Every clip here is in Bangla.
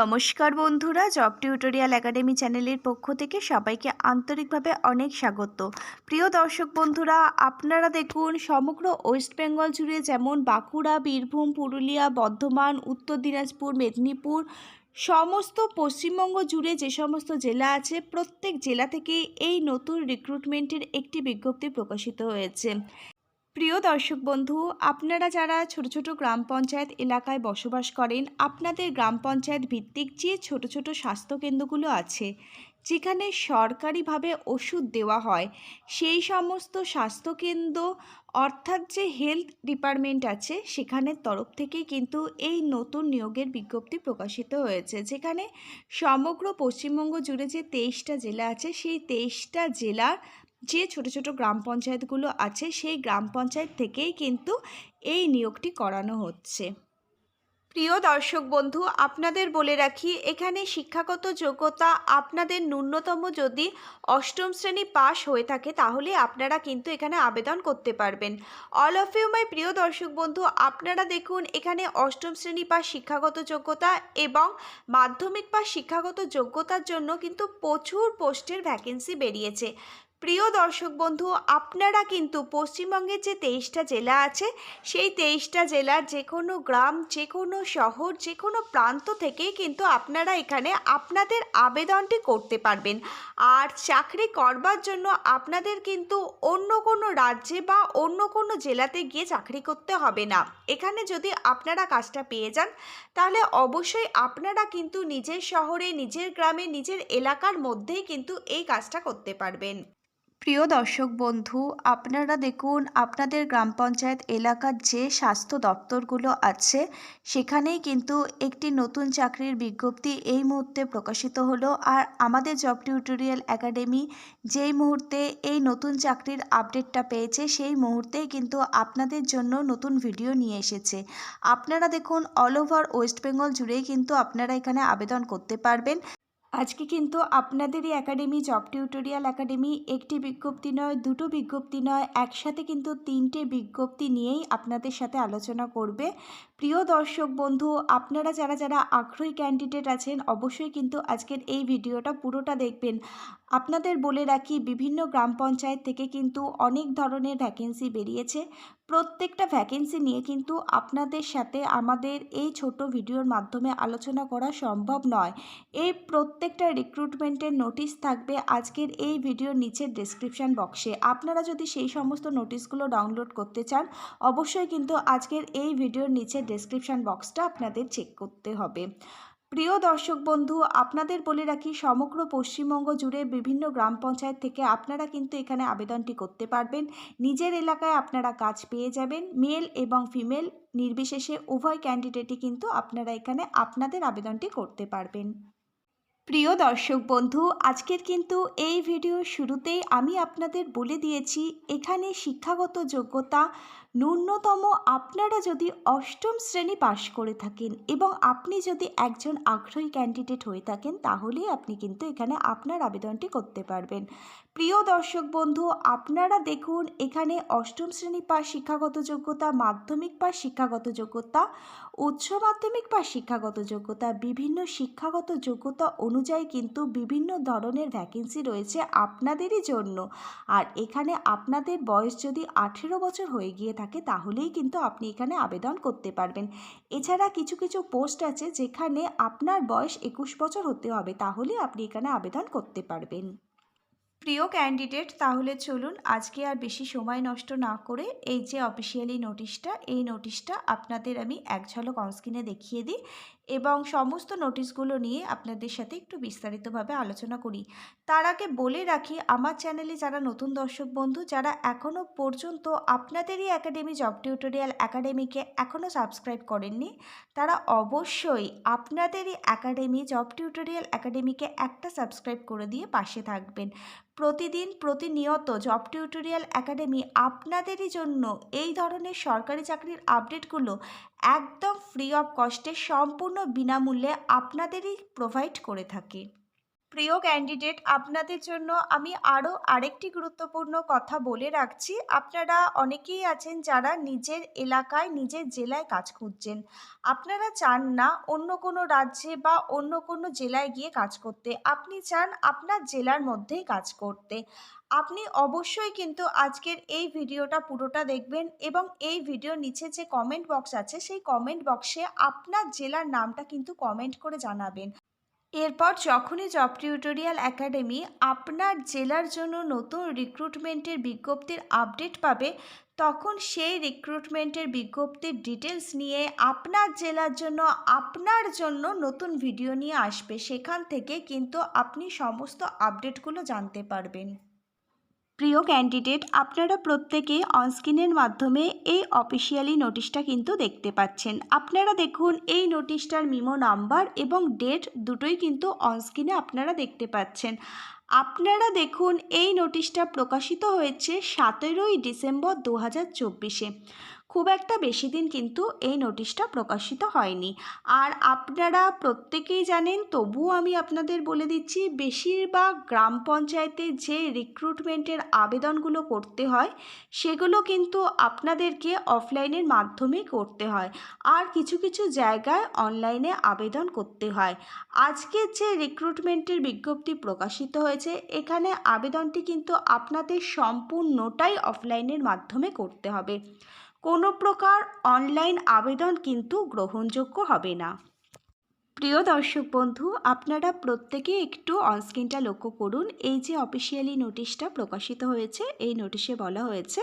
নমস্কার বন্ধুরা, জব টিউটোরিয়াল একাডেমি চ্যানেলের পক্ষ থেকে সবাইকে আন্তরিকভাবে অনেক স্বাগত। প্রিয় দর্শক বন্ধুরা, আপনারা দেখুন, সমগ্র ওয়েস্ট বেঙ্গল জুড়ে যেমন বাঁকুড়া, বীরভূম, পুরুলিয়া, বর্ধমান, উত্তর দিনাজপুর, মেদিনীপুর, সমস্ত পশ্চিমবঙ্গ জুড়ে যে সমস্ত জেলা আছে, প্রত্যেক জেলা থেকে এই নতুন রিক্রুটমেন্টের একটি বিজ্ঞপ্তি প্রকাশিত হয়েছে। প্রিয় দর্শক বন্ধু, আপনারা যারা ছোট ছোট গ্রাম পঞ্চায়েত এলাকায় বসবাস করেন, আপনাদের গ্রাম পঞ্চায়েত ভিত্তিক যে ছোট ছোট স্বাস্থ্যকেন্দ্রগুলো আছে, যেখানে সরকারিভাবে ওষুধ দেওয়া হয়, সেই সমস্ত স্বাস্থ্যকেন্দ্র অর্থাৎ যে হেলথ ডিপার্টমেন্ট আছে, সেখানের তরফ থেকে কিন্তু এই নতুন নিয়োগের বিজ্ঞপ্তি প্রকাশিত হয়েছে। যেখানে সমগ্র পশ্চিমবঙ্গ জুড়ে যে তেইশটা জেলা আছে, সেই তেইশটা জেলার যে ছোট ছোট গ্রাম পঞ্চায়েতগুলো আছে, সেই গ্রাম পঞ্চায়েত থেকেই কিন্তু এই নিয়োগটি করানো হচ্ছে। প্রিয় দর্শক বন্ধু, আপনাদের বলে রাখি, এখানে শিক্ষাগত যোগ্যতা আপনাদের ন্যূনতম যদি অষ্টম শ্রেণি পাস হয়ে থাকে, তাহলে আপনারা কিন্তু এখানে আবেদন করতে পারবেন। অল অফ ইউ মাই প্রিয় দর্শক বন্ধু, আপনারা দেখুন, এখানে অষ্টম শ্রেণি পাস শিক্ষাগত যোগ্যতা এবং মাধ্যমিক পাস শিক্ষাগত যোগ্যতার জন্য কিন্তু প্রচুর পোস্টের ভ্যাকেন্সি বেরিয়েছে। প্রিয় দর্শক বন্ধু, আপনারা কিন্তু পশ্চিমবঙ্গের যে তেইশটা জেলা আছে, সেই তেইশটা জেলার যে কোনো গ্রাম, যে কোনো শহর, যে কোনো প্রান্ত থেকেই কিন্তু আপনারা এখানে আপনাদের আবেদনটি করতে পারবেন। আর চাকরি করবার জন্য আপনাদের কিন্তু অন্য কোনো রাজ্যে বা অন্য কোনো জেলাতে গিয়ে চাকরি করতে হবে না। এখানে যদি আপনারা কাজটা পেয়ে যান, তাহলে অবশ্যই আপনারা কিন্তু নিজের শহরে, নিজের গ্রামে, নিজের এলাকার মধ্যেই কিন্তু এই কাজটা করতে পারবেন। প্রিয় দর্শক বন্ধু, আপনারা দেখুন, আপনাদের গ্রাম পঞ্চায়েত এলাকার যে স্বাস্থ্য দপ্তরগুলো আছে, সেখানেই কিন্তু একটি নতুন চাকরির বিজ্ঞপ্তি এই মুহূর্তে প্রকাশিত হলো। আর আমাদের জব টিউটোরিয়াল একাডেমি যেই মুহূর্তে এই নতুন চাকরির আপডেটটা পেয়েছে, সেই মুহূর্তেই কিন্তু আপনাদের জন্য নতুন ভিডিও নিয়ে এসেছে। আপনারা দেখুন, অল ওভার ওয়েস্ট বেঙ্গল জুড়েই কিন্তু আপনারা এখানে আবেদন করতে পারবেন। আজকে কিন্তু আপনাদেরই একাডেমি জব টিউটোরিয়াল একাডেমি, একটি বিজ্ঞপ্তি নয়, দুটো বিজ্ঞপ্তি নয়, একসাথে কিন্তু তিনটে বিজ্ঞপ্তি নিয়েই আপনাদের সাথে আলোচনা করবে। প্রিয় দর্শক বন্ধু, আপনারা যারা যারা আগ্রহী ক্যান্ডিডেট আছেন, অবশ্যই কিন্তু আজকের এই ভিডিওটা পুরোটা দেখবেন। আপনাদের বলে রাখি, বিভিন্ন গ্রাম পঞ্চায়েত থেকে কিন্তু অনেক ধরনের ভ্যাকেন্সি বেরিয়েছে। প্রত্যেকটা ভ্যাকেন্সি নিয়ে কিন্তু আপনাদের সাথে আমাদের এই ছোট ভিডিওর মাধ্যমে আলোচনা করা সম্ভব নয়। এই প্রত্যেকটা রিক্রুটমেন্টের নোটিশ থাকবে আজকের এই ভিডিওর নিচের ডেসক্রিপশান বক্সে আপনারা যদি সেই সমস্ত নোটিশগুলো ডাউনলোড করতে চান, অবশ্যই কিন্তু আজকের এই ভিডিওর নিচের ডেসক্রিপশান বক্সটা আপনাদের চেক করতে হবে। প্রিয় দর্শক বন্ধু, আপনাদের বলে রাখি, সমগ্র পশ্চিমবঙ্গ জুড়ে বিভিন্ন গ্রাম পঞ্চায়েত থেকে আপনারা কিন্তু এখানে আবেদনটি করতে পারবেন। নিজের এলাকায় আপনারা কাজ পেয়ে যাবেন। মেল এবং ফিমেল নির্বিশেষে উভয় ক্যান্ডিডেটই কিন্তু আপনারা এখানে আপনাদের আবেদনটি করতে পারবেন। প্রিয় দর্শক বন্ধু, আজকের কিন্তু এই ভিডিও শুরুতেই আমি আপনাদের বলে দিয়েছি, এখানে শিক্ষাগত যোগ্যতা ন্যূনতম আপনারা যদি অষ্টম শ্রেণি পাশ করে থাকেন এবং আপনি যদি একজন আগ্রহী ক্যান্ডিডেট হয়ে থাকেন, তাহলেই আপনি কিন্তু এখানে আপনার আবেদনটি করতে পারবেন। প্রিয় দর্শক বন্ধু, আপনারা দেখুন এখানে অষ্টম শ্রেণি পাশ শিক্ষাগত যোগ্যতা, মাধ্যমিক পাশ শিক্ষাগত যোগ্যতা, উচ্চ মাধ্যমিক বা শিক্ষাগত যোগ্যতা, বিভিন্ন শিক্ষাগত যোগ্যতা অনুযায়ী কিন্তু বিভিন্ন ধরনের ভ্যাকেন্সি রয়েছে আপনাদেরই জন্য। আর এখানে আপনাদের বয়স যদি আঠেরো বছর হয়ে গিয়ে থাকে, তাহলেই কিন্তু আপনি এখানে আবেদন করতে পারবেন। এছাড়া কিছু কিছু পোস্ট আছে যেখানে আপনার বয়স একুশ বছর হতে হবে তাহলে আপনি এখানে আবেদন করতে পারবেন। প্রিয় ক্যান্ডিডেট তাহলে চলুন আজকে আর বেশি সময় নষ্ট না করে এই যে অফিসিয়ালি নোটিশটা এই নোটিশটা আপনাদের আমি এক ঝলক অনস্ক্রিনে দেখিয়ে দিই। এবং সমস্ত নোটিশগুলো নিয়ে আপনাদের সাথে একটু বিস্তারিতভাবে আলোচনা করি। তার আগে বলে রাখি, আমার চ্যানেলে যারা নতুন দর্শক বন্ধু, যারা এখনও পর্যন্ত আপনাদেরই একাডেমি জব টিউটোরিয়াল একাডেমিকে এখনও সাবস্ক্রাইব করেননি, তারা অবশ্যই আপনাদেরই একাডেমি জব টিউটোরিয়াল একাডেমিকে একটা সাবস্ক্রাইব করে দিয়ে পাশে থাকবেন। প্রতিদিন প্রতিনিয়ত জব টিউটোরিয়াল একাডেমি আপনাদেরই জন্য এই ধরনের সরকারি চাকরির আপডেটগুলো একদম ফ্রি অফ কস্টে সম্পূর্ণ বিনামূল্যে আপনাদেরই প্রোভাইড করে থাকে। প্রিয় ক্যান্ডিডেট আপনাদের জন্য আমি আরও আরেকটি গুরুত্বপূর্ণ কথা বলে রাখছি। আপনারা অনেকেই আছেন যারা নিজের এলাকায়, নিজের জেলায় কাজ খুঁজছেন। আপনারা চান না অন্য কোনো রাজ্যে বা অন্য কোনো জেলায় গিয়ে কাজ করতে। আপনি চান আপনার জেলার মধ্যেই কাজ করতে। আপনি অবশ্যই কিন্তু আজকের এই ভিডিওটা পুরোটা দেখবেন এবং এই ভিডিওর নিচে যে কমেন্ট বক্স আছে, সেই কমেন্ট বক্সে আপনার জেলার নামটা কিন্তু কমেন্ট করে জানাবেন। এরপর যখনই জব টিউটোরিয়াল একাডেমি আপনার জেলার জন্য নতুন রিক্রুটমেন্টের বিজ্ঞপ্তির আপডেট পাবে, তখন সেই রিক্রুটমেন্টের বিজ্ঞপ্তির ডিটেলস নিয়ে আপনার জেলার জন্য, আপনার জন্য নতুন ভিডিও নিয়ে আসবে। সেখান থেকে কিন্তু আপনি সমস্ত আপডেটগুলো জানতে পারবেন। প্রিয় ক্যান্ডিডেট আপনারা প্রত্যেকে অনস্ক্রিনের মাধ্যমে এই অফিসিয়ালি নোটিশটা কিন্তু দেখতে পাচ্ছেন। আপনারা দেখুন, এই নোটিশটার মিমো নাম্বার এবং ডেট দুটোই কিন্তু অনস্ক্রিনে আপনারা দেখতে পাচ্ছেন। আপনারা দেখুন, এই নোটিশটা প্রকাশিত হয়েছে সতেরোই ডিসেম্বর দু হাজার চব্বিশে। খুব একটা বেশি দিন কিন্তু এই নোটিশটা প্রকাশিত হয়নি। আর আপনারা প্রত্যেকেই জানেন, তবুও আমি আপনাদের বলে দিচ্ছি, বেশিরভাগ গ্রাম পঞ্চায়েতে যে রিক্রুটমেন্টের আবেদনগুলো করতে হয়, সেগুলো কিন্তু আপনাদেরকে অফলাইনের মাধ্যমে করতে হয়। আর কিছু কিছু জায়গায় অনলাইনে আবেদন করতে হয়। আজকে যে রিক্রুটমেন্টের বিজ্ঞপ্তি প্রকাশিত হয়েছে, এখানে আবেদনটি কিন্তু আপনাদের সম্পূর্ণটাই অফলাইনের মাধ্যমে করতে হবে। কোনো প্রকার অনলাইন আবেদন কিন্তু গ্রহণযোগ্য হবে না। প্রিয় দর্শক বন্ধু, আপনারা প্রত্যেকে একটু অনস্ক্রিনটা লক্ষ্য করুন। এই যে অফিসিয়ালি নোটিশটা প্রকাশিত হয়েছে, এই নোটিশে বলা হয়েছে,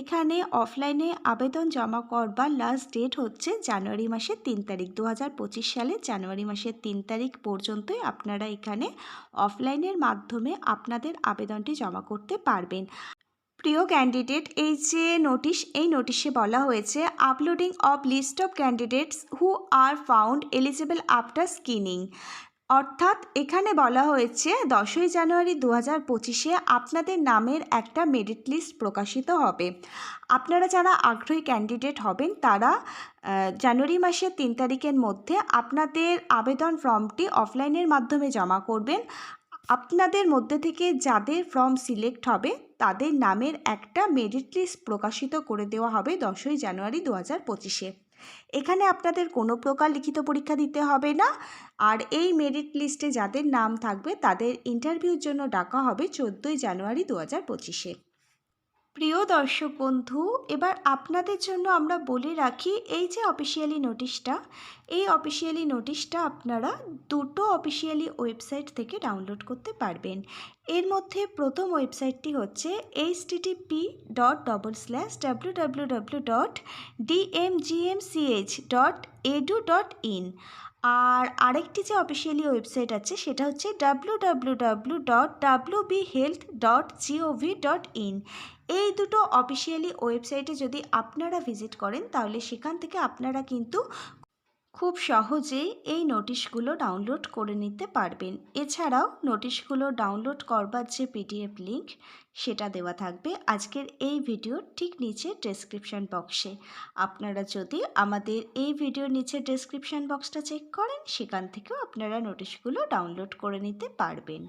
এখানে অফলাইনে আবেদন জমা করবার লাস্ট ডেট হচ্ছে জানুয়ারি মাসের তিন তারিখ। দু হাজার পঁচিশ সালে জানুয়ারি মাসের তিন তারিখ পর্যন্তই আপনারা এখানে অফলাইনের মাধ্যমে আপনাদের আবেদনটি জমা করতে পারবেন। প্রিয় ক্যান্ডিডেট এই যে নোটিশ এই নোটিশে বলা হয়েছে uploading of list of candidates who are found eligible after screening অর্থাৎ এখানে বলা হয়েছে, দশই জানুয়ারি দু হাজার পঁচিশে আপনাদের নামের একটা মেরিট লিস্ট প্রকাশিত হবে। আপনারা যারা আগ্রহী ক্যান্ডিডেট হবেন, তারা জানুয়ারি মাসের তিন তারিখের মধ্যে আপনাদের আবেদন ফর্মটি অফলাইনের মাধ্যমে জমা করবেন। আপনাদের মধ্যে থেকে যাদের ফর্ম সিলেক্ট হবে তাদের নামের একটা মেরিট লিস্ট প্রকাশিত করে দেওয়া হবে দশই জানুয়ারি দু হাজার পঁচিশে। এখানে আপনাদের কোনো প্রকার লিখিত পরীক্ষা দিতে হবে না। আর এই মেরিট লিস্টে যাদের নাম থাকবে তাদের ইন্টারভিউর জন্য ডাকা হবে চোদ্দোই জানুয়ারি দু হাজার পঁচিশে। প্রিয় দর্শক বন্ধু, এবার আপনাদের জন্য আমরা বলে রাখি এই যে অফিসিয়ালি নোটিশটা এই অফিসিয়ালি নোটিশটা আপনারা দুটো অফিসিয়ালি ওয়েবসাইট থেকে ডাউনলোড করতে পারবেন। এর মধ্যে প্রথম ওয়েবসাইটটি হচ্ছে H TTP dot double slash W W W dot DMGMCH dot edu dot in আর আরেকটি যে অফিসিয়ালি ওয়েবসাইট আছে সেটা হচ্ছে W W W dot W B health dot GOV dot in এই দুটো অফিসিয়ালি ওয়েবসাইটে যদি আপনারা ভিজিট করেন, তাহলে সেখান থেকে আপনারা কিন্তু খুব সহজেই এই নোটিশগুলো ডাউনলোড করে নিতে পারবেন। এছাড়াও নোটিশগুলো ডাউনলোড করবার যে পিডিএফ লিঙ্ক সেটা দেওয়া থাকবে আজকের এই ভিডিওর ঠিক নিচে ডেসক্রিপশান বক্সে আপনারা যদি আমাদের এই ভিডিওর নিচে ডেসক্রিপশান বক্সটা চেক করেন, সেখান থেকেও আপনারা নোটিশগুলো ডাউনলোড করে নিতে পারবেন।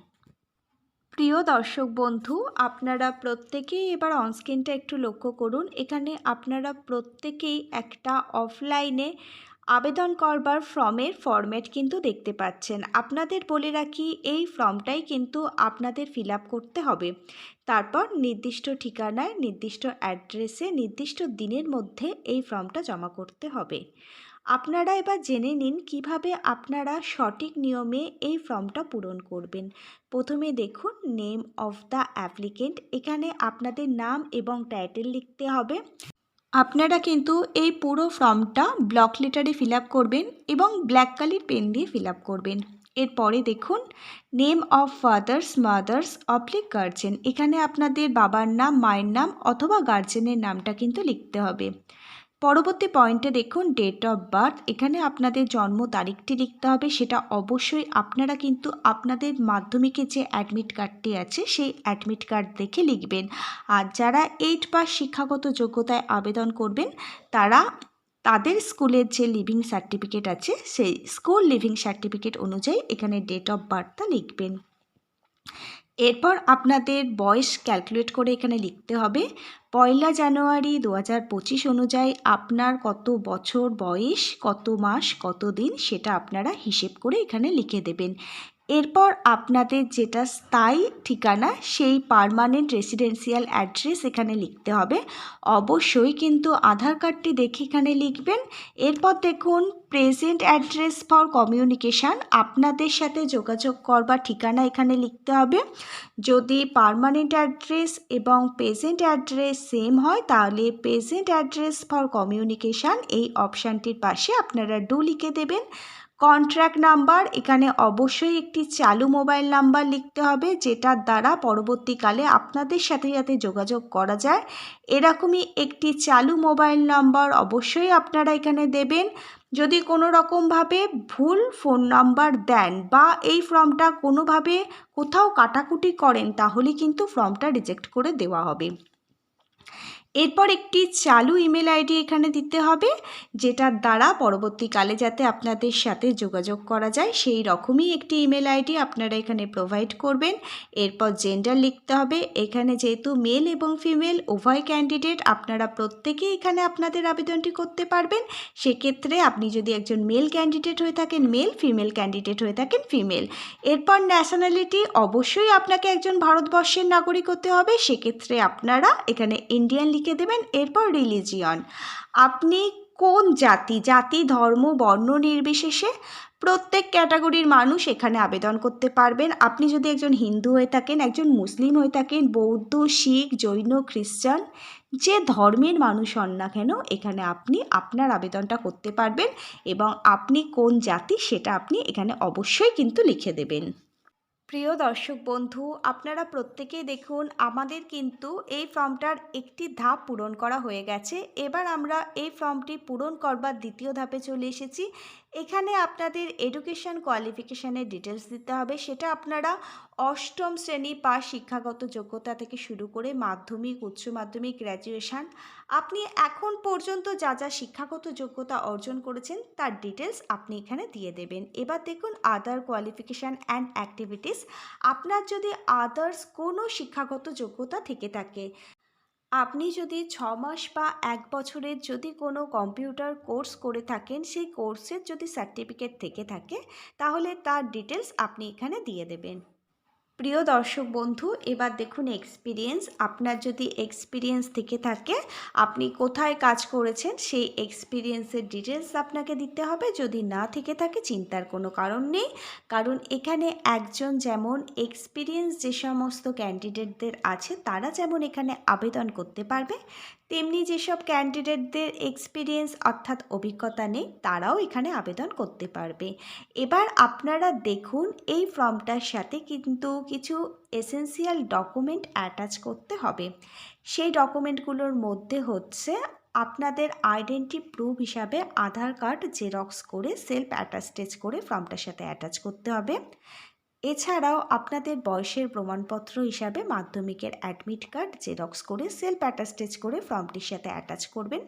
প্রিয় দর্শক বন্ধু, আপনারা প্রত্যেকেই এবার অনস্ক্রিনটা একটু লক্ষ্য করুন। এখানে আপনারা প্রত্যেকেই একটা অফলাইনে আবেদন করবার ফর্মের ফরম্যাট কিন্তু দেখতে পাচ্ছেন। আপনাদের বলে রাখি, এই ফর্মটাই কিন্তু আপনাদের ফিল করতে হবে। তারপর নির্দিষ্ট ঠিকানায়, নির্দিষ্ট অ্যাড্রেসে, নির্দিষ্ট দিনের মধ্যে এই ফর্মটা জমা করতে হবে। আপনারা এবার জেনে নিন কীভাবে আপনারা সঠিক নিয়মে এই ফর্মটা পূরণ করবেন। প্রথমে দেখুন, নেম অফ দ্য অ্যাপ্লিকেন্ট, এখানে আপনাদের নাম এবং টাইটেল লিখতে হবে। আপনারা কিন্তু এই পুরো ফর্মটা ব্লক লেটারে ফিল করবেন এবং ব্ল্যাক কালির পেন দিয়ে ফিল করবেন। এরপরে দেখুন, name of father's, mother's oblique guardian, এখানে আপনাদের বাবার নাম, মায়ের নাম অথবা গার্জেনের নামটা কিন্তু লিখতে হবে। পরবর্তী পয়েন্টে দেখুন ডেট অফ বার্থ এখানে আপনাদের জন্ম তারিখটি লিখতে হবে। সেটা অবশ্যই আপনারা কিন্তু আপনাদের মাধ্যমিকে যে অ্যাডমিট কার্ডটি আছে, সেই অ্যাডমিট কার্ড দেখে লিখবেন। আর যারা এইট পাস শিক্ষাগত যোগ্যতায় আবেদন করবেন, তারা তাদের স্কুলের যে লিভিং সার্টিফিকেট আছে, সেই স্কুল লিভিং সার্টিফিকেট অনুযায়ী এখানে ডেট অফ বার্থটা লিখবেন। এরপর আপনাদের বয়স ক্যালকুলেট করে এখানে লিখতে হবে। পয়লা জানুয়ারি দু হাজার পঁচিশ অনুযায়ী আপনার কত বছর বয়স, কত মাস, কত দিন সেটা আপনারা হিসেব করে এখানে লিখে দেবেন। এরপর আপনাদের যেটা স্থায়ী ঠিকানা, সেই পারমানেন্ট রেসিডেন্সিয়াল অ্যাড্রেস এখানে লিখতে হবে। অবশ্যই কিন্তু আধার কার্ডটি দেখে এখানে লিখবেন। এরপর দেখুন প্রেজেন্ট অ্যাড্রেস ফর কমিউনিকেশান আপনাদের সাথে যোগাযোগ করবার ঠিকানা এখানে লিখতে হবে। যদি পারমানেন্ট অ্যাড্রেস এবং প্রেজেন্ট অ্যাড্রেস সেম হয়, তাহলে প্রেজেন্ট অ্যাড্রেস ফর কমিউনিকেশান এই অপশানটির পাশে আপনারা ডু লিখে দেবেন। কন্ট্র্যাক্ট নাম্বার, এখানে অবশ্যই একটি চালু মোবাইল নাম্বার লিখতে হবে, যেটার দ্বারা পরবর্তীকালে আপনাদের সাথে যাতে যোগাযোগ করা যায়। এরকমই একটি চালু মোবাইল নাম্বার অবশ্যই আপনারা এখানে দেবেন। যদি কোনো রকমভাবে ভুল ফোন নাম্বার দেন বা এই ফর্মটা কোনোভাবে কোথাও কাটাকুটি করেন, তাহলে কিন্তু ফর্মটা রিজেক্ট করে দেওয়া হবে। এরপর একটি চালু ইমেল আইডি এখানে দিতে হবে, যেটার দ্বারা পরবর্তীকালে যাতে আপনাদের সাথে যোগাযোগ করা যায়, সেই রকমই একটি ইমেল আইডি আপনারা এখানে প্রোভাইড করবেন। এরপর জেন্ডার লিখতে হবে, এখানে যেহেতু মেল এবং ফিমেল উভয় ক্যান্ডিডেট আপনারা প্রত্যেকেই এখানে আপনাদের আবেদনটি করতে পারবেন। সেক্ষেত্রে আপনি যদি একজন মেল ক্যান্ডিডেট হয়ে থাকেন মেল ফিমেল ক্যান্ডিডেট হয়ে থাকেন ফিমেল এরপর ন্যাশনালিটি অবশ্যই আপনাকে একজন ভারতবর্ষের নাগরিক হতে হবে। সেক্ষেত্রে আপনারা এখানে ইন্ডিয়ান লিখে দেবেন, এরপর রিলিজিয়ন আপনি কোন জাতি? জাতি, ধর্ম, বর্ণ নির্বিশেষে প্রত্যেক ক্যাটাগরির মানুষ এখানে আবেদন করতে পারবেন। আপনি যদি একজন হিন্দু হয়ে থাকেন, একজন মুসলিম হয়ে থাকেন, বৌদ্ধ, শিখ, জৈন, খ্রিস্টান, যে ধর্মের মানুষ হন না কেন, এখানে আপনি আপনার আবেদনটা করতে পারবেন এবং আপনি কোন জাতি সেটা আপনি এখানে অবশ্যই কিন্তু লিখে দেবেন। প্রিয় দর্শক বন্ধু, আপনারা প্রত্যেকেই দেখুন, আমাদের কিন্তু এই ফর্মটার একটি ধাপ পূরণ করা হয়ে গেছে। এবার আমরা এই ফর্মটি পূরণ করবার দ্বিতীয় ধাপে চলে এসেছি। এখানে আপনাদের এডুকেশন কোয়ালিফিকেশানের ডিটেলস দিতে হবে। সেটা আপনারা অষ্টম শ্রেণি পাস শিক্ষাগত যোগ্যতা থেকে শুরু করে মাধ্যমিক, উচ্চ মাধ্যমিক গ্র্যাজুয়েশান আপনি এখন পর্যন্ত যা যা শিক্ষাগত যোগ্যতা অর্জন করেছেন, তার ডিটেলস আপনি এখানে দিয়ে দেবেন। এবার দেখুন আদার কোয়ালিফিকেশান অ্যান্ড অ্যাক্টিভিটিস আপনার যদি আদার্স কোনো শিক্ষাগত যোগ্যতা থেকে থাকে আপনি যদি ছ মাস বা এক বছরের যদি কোনো কম্পিউটার কোর্স করে থাকেন, সেই কোর্সের যদি সার্টিফিকেট থেকে থাকে, তাহলে তার ডিটেলস আপনি এখানে দিয়ে দেবেন। প্রিয় দর্শক বন্ধু, এবার দেখুন এক্সপিরিয়েন্স আপনার যদি এক্সপিরিয়েন্স থেকে থাকে, আপনি কোথায় কাজ করেছেন, সেই এক্সপিরিয়েন্সের ডিটেলস আপনাকে দিতে হবে। যদি না থেকে থাকে, চিন্তার কোনো কারণ নেই। কারণ এখানে একজন যেমন এক্সপিরিয়েন্স যে সমস্ত ক্যান্ডিডেটদের আছে, তারা যেমন এখানে আবেদন করতে পারবে তেমনি যেসব ক্যান্ডিডেটদের এক্সপিরিয়েন্স অর্থাৎ অভিজ্ঞতা নেই, তারাও এখানে আবেদন করতে পারবে। এবার আপনারা দেখুন, এই ফর্মটার সাথে কিন্তু কিছু এসেন্সিয়াল ডকুমেন্ট অ্যাটাচ করতে হবে। সেই ডকুমেন্টগুলোর মধ্যে হচ্ছে আপনাদের আইডেন্টি প্রুফ হিসাবে আধার কার্ড জেরক্স করে সেলফ অ্যাটাস্টেজ করে ফর্মটার সাথে অ্যাটাচ করতে হবে। এছাড়াও আপনাদের বয়সের প্রমাণপত্র হিসাবে মাধ্যমিকের অ্যাডমিট কার্ড জেরক্স করে সেলফ অ্যাটাস্টেজ করে ফর্মটির সাথে অ্যাটাচ করবেন।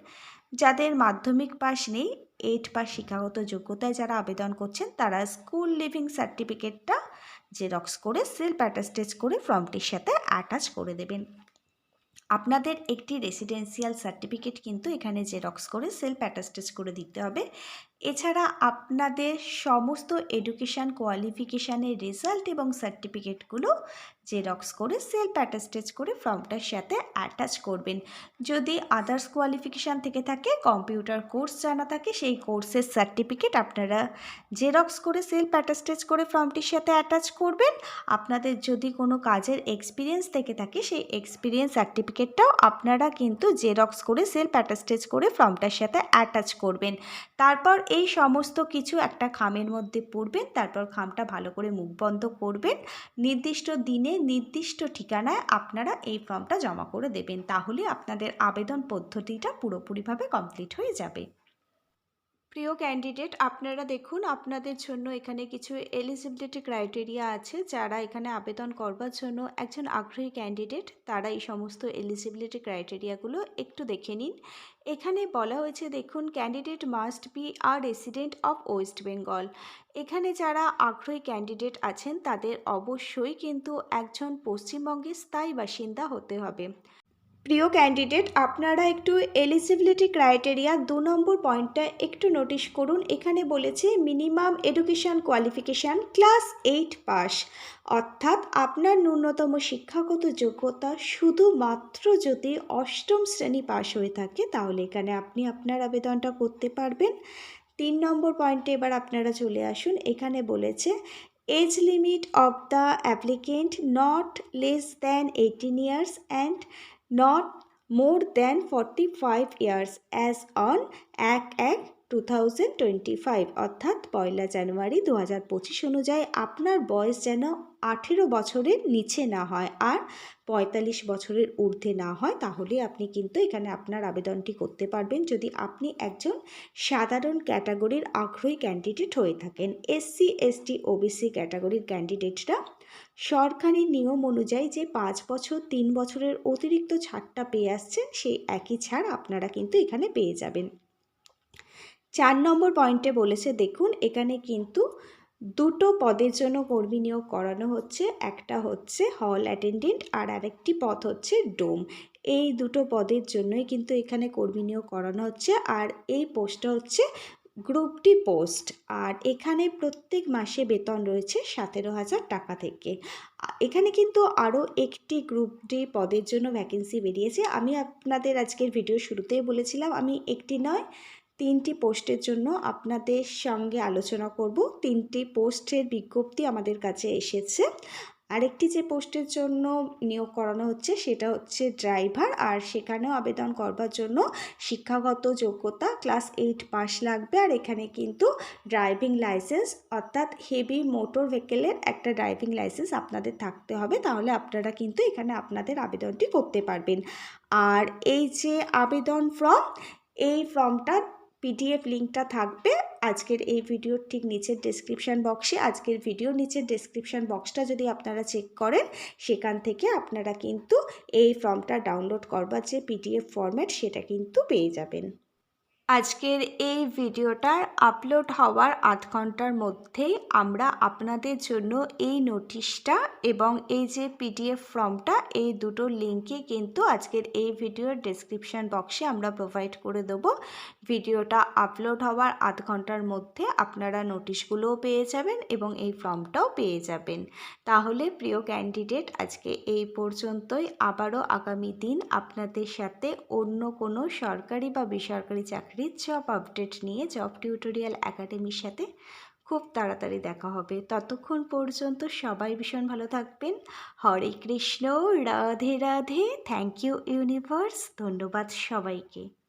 যাদের মাধ্যমিক পাস নেই এইট পাস শিক্ষাগত যোগ্যতায় যারা আবেদন করছেন, তারা স্কুল লিভিং সার্টিফিকেটটা জেরক্স করে সেলফ অ্যাটাস্টেজ করে ফর্মটির সাথে অ্যাটাচ করে দেবেন। আপনাদের একটি রেসিডেন্সিয়াল সার্টিফিকেট কিন্তু এখানে জেরক্স করে সেলফ অ্যাটাস্টেজ করে দিতে হবে। এছাড়া আপনাদের সমস্ত এডুকেশান কোয়ালিফিকেশানের রেজাল্ট এবং সার্টিফিকেটগুলো জেরক্স করে সেলফ অ্যাটাস্টেজ করে ফর্মটার সাথে অ্যাটাচ করবেন। যদি আদার্স কোয়ালিফিকেশান থেকে থাকে কম্পিউটার কোর্স জানা থাকে, সেই কোর্সের সার্টিফিকেট আপনারা জেরক্স করে সেলফ অ্যাটাস্টেজ করে ফর্মটির সাথে অ্যাটাচ করবেন। আপনাদের যদি কোনো কাজের এক্সপিরিয়েন্স থেকে থাকে, সেই এক্সপিরিয়েন্স সার্টিফিকেটটাও আপনারা কিন্তু জেরক্স করে সেলফ অ্যাটাস্টেজ করে ফর্মটার সাথে অ্যাটাচ করবেন। তারপর এই সমস্ত কিছু একটা খামের মধ্যে পড়বেন, তারপর খামটা ভালো করে মুখ বন্ধ করবেন। নির্দিষ্ট দিনে নির্দিষ্ট ঠিকানায় আপনারা এই ফর্মটা জমা করে দেবেন, তাহলে আপনাদের আবেদন পদ্ধতিটা পুরোপুরিভাবে কমপ্লিট হয়ে যাবে। প্রিয় ক্যান্ডিডেট আপনারা দেখুন, আপনাদের জন্য এখানে কিছু এলিজিবিলিটি ক্রাইটেরিয়া আছে যারা এখানে আবেদন করবার জন্য একজন আগ্রহী ক্যান্ডিডেট তারা এই সমস্ত এলিজিবিলিটি ক্রাইটেরিয়াগুলো একটু দেখে নিন। এখানে বলা হয়েছে, দেখুন candidate must be a resident of West Bengal এখানে যারা আগ্রহী ক্যান্ডিডেট আছেন, তাদের অবশ্যই কিন্তু একজন পশ্চিমবঙ্গের স্থায়ী বাসিন্দা হতে হবে। প্রিয় ক্যান্ডিডেট আপনারা একটু এলিজিবিলিটি ক্রাইটেরিয়া দু নম্বর পয়েন্টটা একটু নোটিশ করুন। এখানে বলেছে minimum education qualification class eight pass অর্থাৎ আপনার ন্যূনতম শিক্ষাগত যোগ্যতা শুধুমাত্র যদি অষ্টম শ্রেণি পাস হয়ে থাকে, তাহলে এখানে আপনি আপনার আবেদনটা করতে পারবেন। তিন নম্বর পয়েন্টে এবার আপনারা চলে আসুন। এখানে বলেছে age limit of the applicant not less than eighteen years and not more than forty five years as on এক এক টু থাউজেন্ড টোয়েন্টি ফাইভ অর্থাৎ পয়লা জানুয়ারি দু হাজার পঁচিশ অনুযায়ী আপনার বয়স যেন আঠেরো বছরের নিচে না হয় আর পঁয়তাল্লিশ বছরের ঊর্ধ্বে না হয়, তাহলে আপনি কিন্তু এখানে আপনার আবেদনটি করতে পারবেন যদি আপনি একজন সাধারণ ক্যাটাগরির আগ্রহী ক্যান্ডিডেট হয়ে থাকেন। এসসি এসটি ওবিসি ক্যাটাগরির ক্যান্ডিডেটরা সরকারি নিয়ম অনুযায়ী যে পাঁচ বছর, তিন বছরের অতিরিক্ত ছাড়টা পেয়ে আসছেন সেই একই ছাড় আপনারা কিন্তু এখানে পেয়ে যাবেন। চার নম্বর পয়েন্টে বলেছে, দেখুন, এখানে কিন্তু দুটো পদের জন্য কর্মী নিয়োগ করানো হচ্ছে, একটা হচ্ছে হল অ্যাটেন্ডেন্ট আর আরেকটি পদ হচ্ছে ডোম এই দুটো পদের জন্যই কিন্তু এখানে কর্মী নিয়োগ করানো হচ্ছে আর এই পোস্টটা হচ্ছে গ্রুপ ডি পোস্ট। আর এখানে প্রত্যেক মাসে বেতন রয়েছে সতেরো হাজার টাকা থেকে। এখানে কিন্তু আরও একটি গ্রুপ ডি পদের জন্য ভ্যাকেন্সি বেরিয়েছে। আমি আপনাদের আজকের ভিডিও শুরুতেই বলেছিলাম, আমি একটি নয়, তিনটি পোস্টের জন্য আপনাদের সঙ্গে আলোচনা করব। তিনটি পোস্টের বিজ্ঞপ্তি আমাদের কাছে এসেছে। আরেকটি যে পোস্টের জন্য নিয়োগ করানো হচ্ছে সেটা হচ্ছে ড্রাইভার। আর সেখানেও আবেদন করবার জন্য শিক্ষাগত যোগ্যতা ক্লাস এইট পাস লাগবে। আর এখানে কিন্তু ড্রাইভিং লাইসেন্স অর্থাৎ হেভি মোটর ভেহিকেলের একটা ড্রাইভিং লাইসেন্স আপনাদের থাকতে হবে। তাহলে আপনারা কিন্তু এখানে আপনাদের আবেদনটি করতে পারবেন। আর এই যে আবেদন ফর্ম, এই ফর্মটা পিডিএফ লিঙ্কটা থাকবে। আজকের এই ভিডিওর ঠিক নিচের ডেসক্রিপশান বক্সে আজকের ভিডিওর নিচের ডেসক্রিপশান বক্সটা যদি আপনারা চেক করেন, সেখান থেকে আপনারা কিন্তু এই ফর্মটা ডাউনলোড করবার যে পিডিএফ ফর্ম্যাট সেটা কিন্তু পেয়ে যাবেন। আজকের এই ভিডিওটার আপলোড হওয়ার আধ ঘণ্টার মধ্যেই আমরা আপনাদের জন্য এই নোটিশটা এবং এই যে পিডিএফ ফর্মটা, এই দুটো লিঙ্কে কিন্তু আজকের এই ভিডিওর ডেসক্রিপশান বক্সে আমরা প্রোভাইড করে দেবো। ভিডিওটা আপলোড হওয়ার আধ ঘণ্টার মধ্যে আপনারা নোটিশগুলোও পেয়ে যাবেন এবং এই ফর্মটাও পেয়ে যাবেন। তাহলে প্রিয় ক্যান্ডিডেট আজকে এই পর্যন্তই। আবারও আগামী দিন আপনাদের সাথে অন্য কোনো সরকারি বা বেসরকারি চাকরির জব আপডেট নিয়ে জব টিউটোরিয়াল একাডেমির সাথে খুব তাড়াতাড়ি দেখা হবে। ততক্ষণ পর্যন্ত সবাই ভীষণ ভালো থাকবেন। Hare Krishna, Radhe Radhe. Thank you universe ধন্যবাদ সবাইকে।